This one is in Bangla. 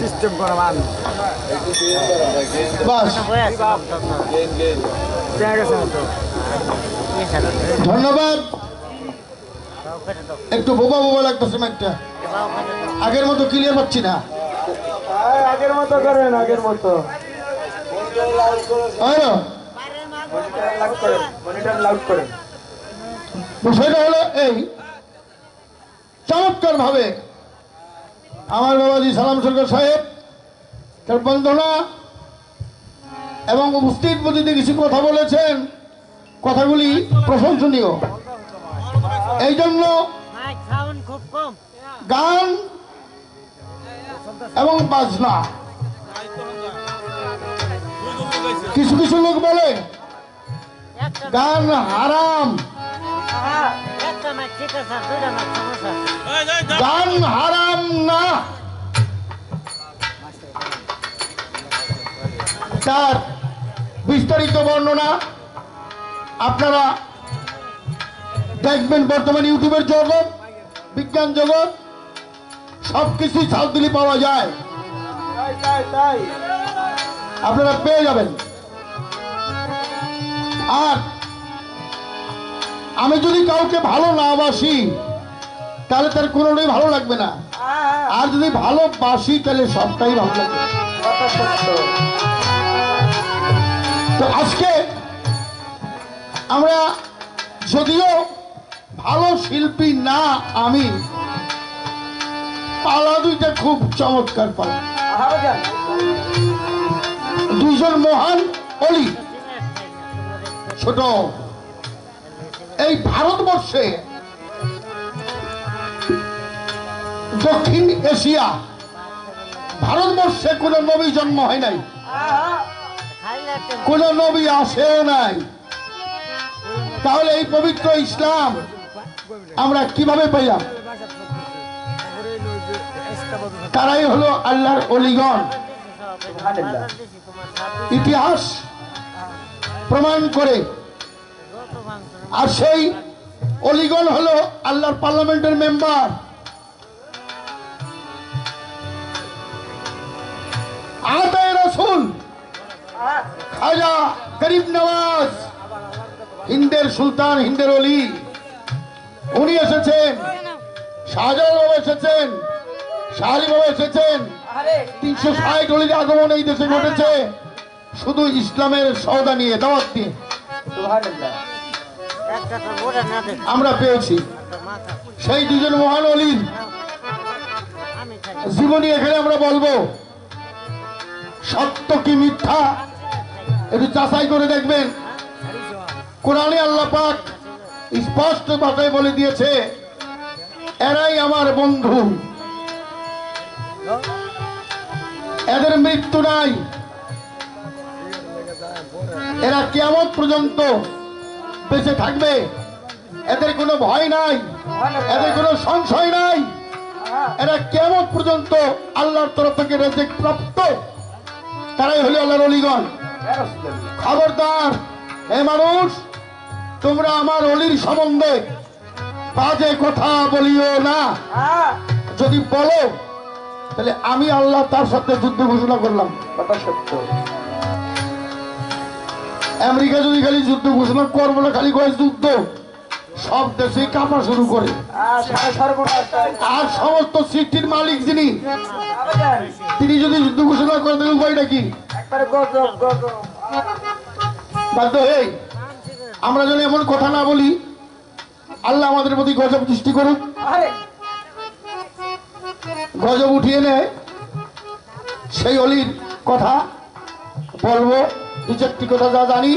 সিস্টেম ধন্যবাদ। একটু বোবা বোবা লাগতেছে একটা আগের মতো ক্লিয়ার পাচ্ছি না। আগের মতো করেন আগের মতো লাউড করেন মনিটর লাউড করেন। বিষয়টা হলো এই চমৎকার ভাবে আমার বাবাজি সালাম সরকার সাহেব, তার বন্দনা এবং উপস্থিত বুদ্ধিতে কিছু কথা বলেছেন, কথাগুলি প্রশংসনীয়। এই জন্য গান এবং বাজনা। কিছু কিছু লোক বলে, গান হারাম। গান হারাম না। তার বিস্তারিত বর্ণনা আপনারা দেখবেন বর্তমানে ইউটিউবের জগৎ, বিজ্ঞান জগৎ সব কিছুই সাল দিলে পাওয়া যায়। আপনারা পেয়ে যাবেন। আর আমি যদি কাউকে ভালো না বাসি তাহলে তার কোনোটাই ভালো লাগবে না। আর যদি ভালোবাসি তাহলে সবটাই ভালো লাগবে। তো আজকে আমরা যদিও ভালো শিল্পী না আমি পালা দুইটা খুব চমৎকার পালা। দুজন মহান অলি ছোট এই ভারতবর্ষে দক্ষিণ এশিয়া, ভারতবর্ষে কোনো নবী জন্ম হয় নাই। কোন নবী আসেও নাই। তাহলে এই পবিত্র ইসলাম আমরা কীভাবে পাইলাম? তারাই হলো আল্লাহর অলিগণ। ইতিহাস প্রমাণ করে আর সেই অলিগণ হলো আল্লাহর পার্লামেন্টের মেম্বার। আতায় রসুল খাজা গরিব নওয়াজ হিন্দের সুলতান হিন্দের অলি উনি এসেছেন শাহজাহান বাবা এসেছেন শাহরি বাবা এসেছেন। তিনশো ষাট অলির আগমন এই দেশে ঘটেছে। শুধু ইসলামের সৌদা নিয়ে দাওয়াত দিয়ে আমরা পেয়েছি। সেই দুজন মহান অলির জীবনী এখানে আমরা বলব, সত্য কি মিথ্যা? একটু যাচাই করে দেখবেন। কোরআনে আল্লাহ পাক স্পষ্ট ভাষায় বলে দিয়েছে, এরাই আমার বন্ধু। এদের মৃত্যু নাই। এরা কেমন পর্যন্ত বেঁচে থাকবে। এদের কোনো ভয় নাই, এদের কোনো সংশয় নাই। এরা কেমন পর্যন্ত আল্লাহর তরফ থেকে রেজেক প্রাপ্ত, তারাই হলো আল্লাহর অলিগণ। খবরদার, হে মানুষ, তোমরা আমার অলির সম্বন্ধে বাজে কথা বলিও না। যদি বলো, তাহলে আমি আল্লাহ তার সাথে যুদ্ধ ঘোষণা করলাম। কথা সত্য। আমেরিকা যদি খালি যুদ্ধ ঘোষণা করব না খালি কয় যুদ্ধ? সব দেশে কাঁপা শুরু করে। আর সমস্ত সৃষ্টির মালিক যিনি, তিনি যদি যুদ্ধ ঘোষণা করে দেন উপায়টা কি? একবারে গজব গজব বাধ্য হয়ে আমরা যেন এমন কথা না বলি, আল্লাহ আমাদের প্রতি গজব সৃষ্টি করুক। গজব উঠিয়ে নেয়। সেই অলির কথা বলব। इज़्ज़त की कोई को जानी